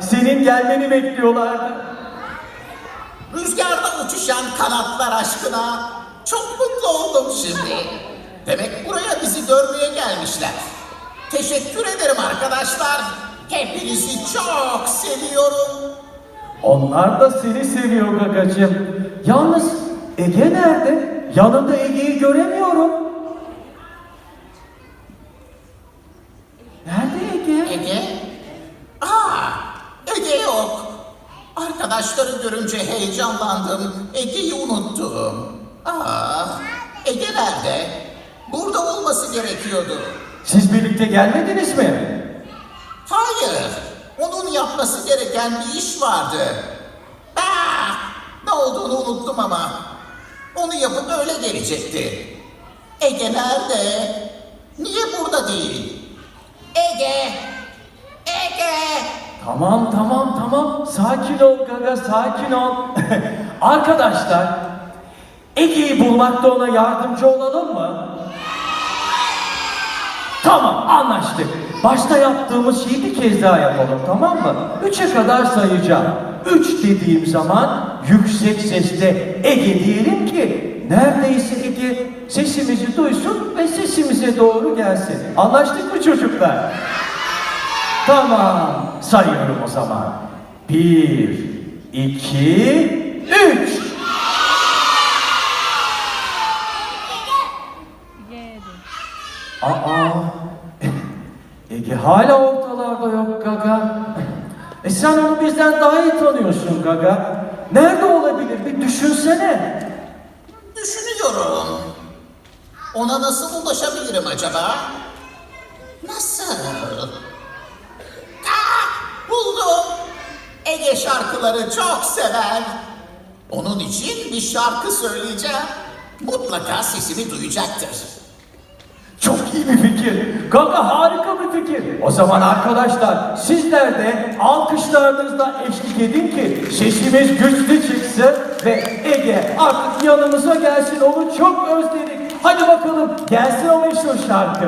Senin gelmeni bekliyorlardı. Rüzgarda uçuşan kanatlar aşkına çok mutlu oldum şimdi. Demek buraya bizi görmeye gelmişler. Teşekkür ederim arkadaşlar. Hepinizi çok seviyorum. Onlar da seni seviyor gagacığım. Yalnız Ege nerede? Yanında Ege'yi göremiyorum. Nerede Ege? Ege? Aa, Ege yok. Arkadaşları görünce heyecanlandım. Ege'yi unuttum. Aa, Ege nerede? Burada olması gerekiyordu. Siz birlikte gelmediniz mi? Hayır, onun yapması gereken bir iş vardı. Aa, ne olduğunu unuttum ama. Onu yapıp öyle gelecekti. Ege nerede? Niye burada değil? Ege! Tamam tamam tamam. Sakin ol Gaga sakin ol. Arkadaşlar Ege'yi bulmakta ona yardımcı olalım mı? Tamam anlaştık. Başta yaptığımız şeyi bir kez daha yapalım tamam mı? Üçe kadar sayacağım. Üç dediğim zaman yüksek sesle Ege diyelim ki neredeyse Ege sesimizi duysun ve sesimize doğru gelsin. Anlaştık mı çocuklar? Tamam. Sayıyorum o zaman. Bir, iki, üç. Aa, Ege hala ortalarda yok Gaga. E sen onu bizden daha iyi tanıyorsun Gaga. Nerede olabilir bir düşünsene. Düşünüyorum. Ona nasıl ulaşabilirim acaba? Nasıl? Aa, buldum. Şarkıları çok sever. Onun için bir şarkı söyleyeceğim. Mutlaka sesimi duyacaktır. Çok iyi bir fikir. Gaga harika bir fikir. O zaman arkadaşlar sizler de alkışlarınızla eşlik edin ki sesimiz güçlü çıksın ve Ege artık yanımıza gelsin onu çok özledik. Hadi bakalım gelsin o meşhur şarkı.